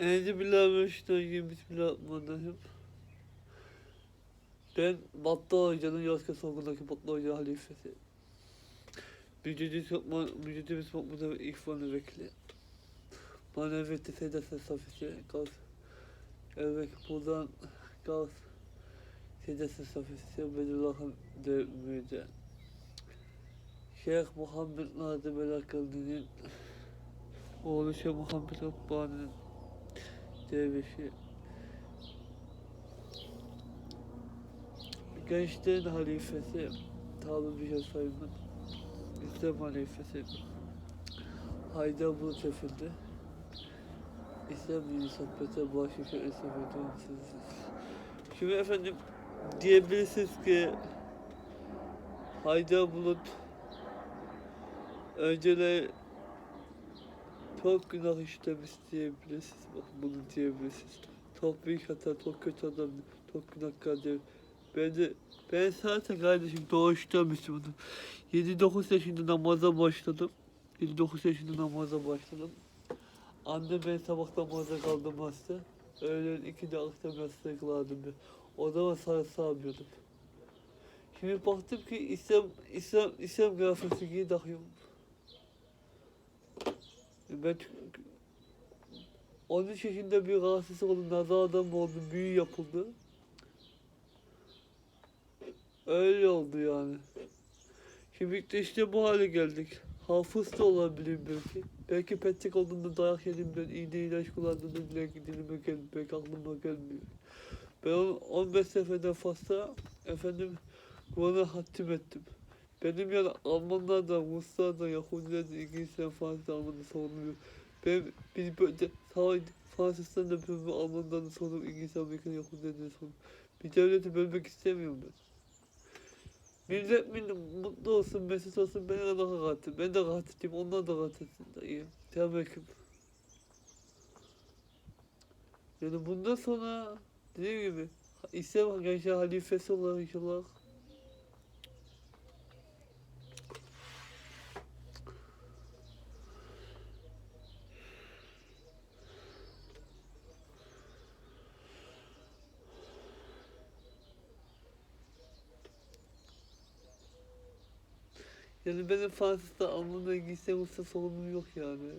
Billahi bismillahirrahmanirrahim. Ben Battı Hoca'nın Yozgat Sorgun'daki Battı Hoca halifesi. Mücadele Sokma, Mücadele Sokma'da İhvanı Vekili. Maneviyette Sedat Safisi, Gaz. Evet, buradan Gaz. Sedat Safisi, Bedulullah'ın devmiydi. Şeyh Muhammed Nadim El Akıllı'nın oğlu Şeyh Muhammed Rabbani'nin devesi. Gençlerin halifesi, Talib bir Sayın'ın İslam halifesi Haydar Bulut Efendi. İslam Dini Sohbeti Başı Şöyle Sohbeti Şimdi efendim diyebilirsiniz ki Haydar Bulut önceleri çok günah işlemiş diyebilirsiniz. Bak bunu diyebilirsiniz. Çok büyük hata, çok kötü adam, çok günahkar diye. Ben de, ben zaten kardeşim doğuştan Müslümanım. 7-9 yaşında namaza başladım. 7-9 yaşında namaza başladım. Annem ben sabah namaza kaldım hasta. Öğlen 2'de akşam yastığı kılardım ben. O zaman sarı sağmıyordum. Şimdi baktım ki İslam, İslam, İslam grafisi giyi takıyorum. Ben 13 yaşında bir rahatsız oldum, nazar adam oldum, büyü yapıldı. Öyle oldu yani. Şimdi de işte bu hale geldik. Hafız da olabilirim belki. Belki petek olduğunda dayak yedim ben, iğne ilaç kullandığımda bile dilime gelmiyor, belki aklıma gelmiyor. Ben on- 15 seferden fazla efendim Kur'an'ı hatim ettim. Benim yani Almanlar da, Ruslar da, Yahudiler de, İngilizler, Fransızlar, Almanlar sorumlu. Ben biz böyle savaş, Fransızlar da böyle Almanlar da sorumlu, İngiliz, Amerika, Yahudiler de sorumlu. Bir devleti bölmek istemiyorum ben. Millet millet mutlu olsun, mesut olsun, ben de rahat ettim. Ben de rahat edeyim, onlar da rahat etsin. İyi, Selamünaleyküm. Yani bundan sonra dediğim gibi İslam gençler halifesi olarak inşallah Yani benim Fransız'da Alman'da İngilizce Rusça sorunum yok yani.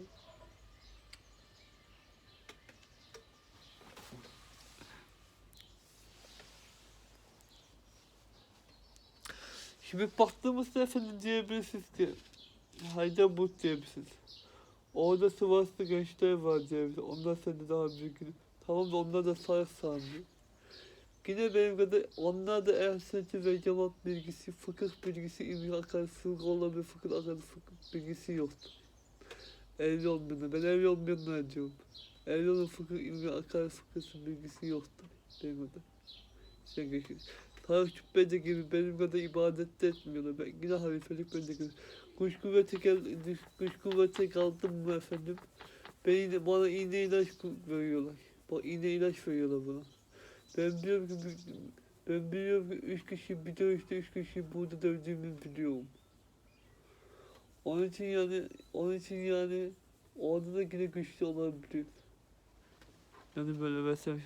Şimdi baktığımızda efendim diyebilirsiniz ki Heidelberg diyebilirsiniz. Orada Sivaslı gençler var diyebilirsiniz. Onlar sende daha büyük. Tamam da onlar da sarı sanmıyor. Yine kadar onlar da sünneti ve cemaat bilgisi, fıkıh bilgisi, ilmi akar, fıkıh olan bir fıkıh akar, fıkıh bilgisi yoktu. Evli olmayanlar, ben evli olmayanlar diyorum. Evli olan fıkıh, ilmi akar, fıkıh bilgisi yoktu kadar. Sen geçin. Tarık Cübbede gibi benim kadar ibadet de etmiyorlar. Ben yine halifelik bende gibi. Kuş kuvveti geldi, kuş kuvvete kaldım mı efendim? Ben yine, bana iğne ilaç veriyorlar. Bak iğne ilaç veriyorlar bana. Ben biliyorum ki ben biliyorum ki üç kişi bir dövüşte üç kişi burada dövdüğümü biliyorum. Onun için yani onun için yani orada da yine güçlü olabilir. Yani böyle mesela.